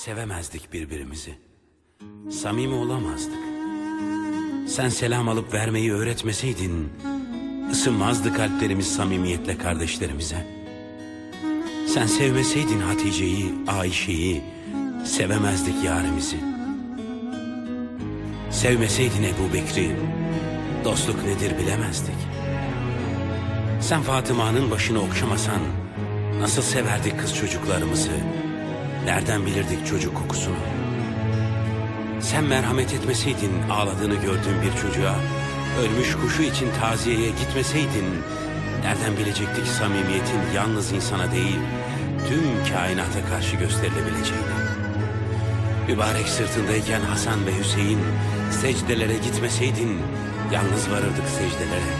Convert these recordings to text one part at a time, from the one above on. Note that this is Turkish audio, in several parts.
sevemezdik birbirimizi. Samimi olamazdık. Sen selam alıp vermeyi öğretmeseydin, ısınmazdı kalplerimiz samimiyetle kardeşlerimize. Sen sevmeseydin Hatice'yi, Ayşe'yi, sevemezdik yarimizi. Sevmeseydin Ebu Bekri, dostluk nedir bilemezdik. Sen Fatıma'nın başını okşamasan, nasıl severdik kız çocuklarımızı, nereden bilirdik çocuk kokusunu. Sen merhamet etmeseydin ağladığını gördüğün bir çocuğa, ölmüş kuşu için taziyeye gitmeseydin, nereden bilecektik samimiyetin yalnız insana değil, tüm kainata karşı gösterilebileceğini. Mübarek sırtındayken Hasan ve Hüseyin secdelere gitmeseydin, yalnız varırdık secdelere.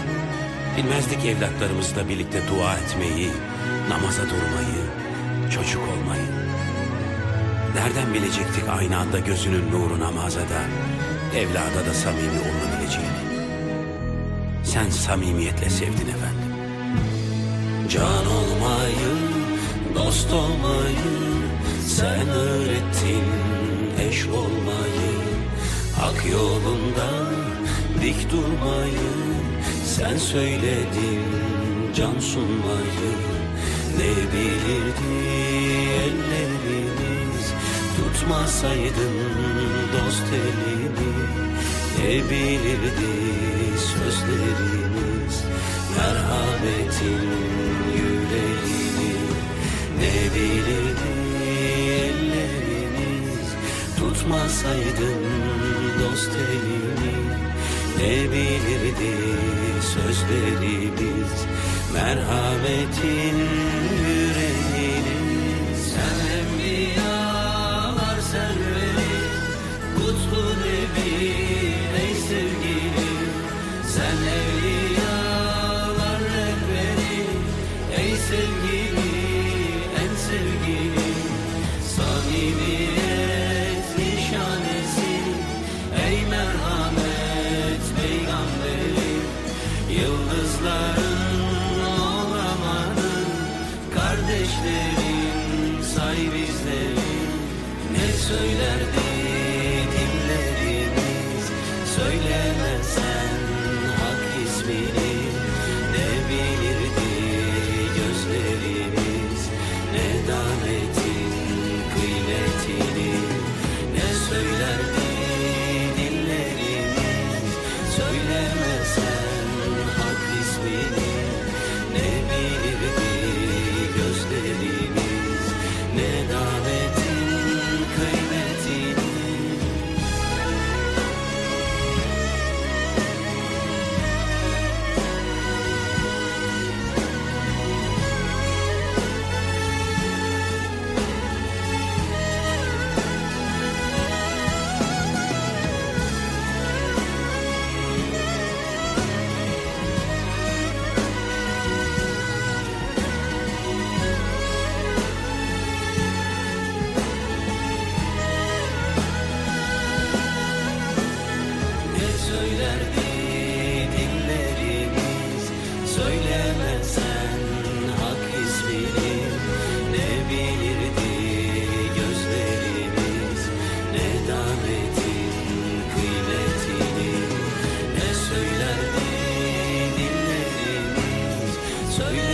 Bilmezdik evlatlarımızla birlikte dua etmeyi, namaza durmayı, çocuk olmayı. Nereden bilecektik aynı anda gözünün nuru namazada, evlada da samimi olunabileceğini? Sen samimiyetle sevdin efendim. Can olmayı, dost olmayı, sen öğrettin eş olmayı, hak yolunda dik durmayı, sen söyledin can sunmayı, ne bilirdi ellerimiz, tutmasaydın dost elini, ne bilirdi sözlerimiz, merhametin yüreğini, ne bilirdi ellerimiz, tutmasaydın dost elini, ne bilirdi sözlerimiz, merhametin Sen evliyalar rehberi, ey sevgili, en sevgili. Samimiyet nişanesi, ey merhamet peygamberi. Yıldızların olamadın, kardeşlerin say bizleri. Ne söylerdi dillerimiz, söylemezsen söylemesen So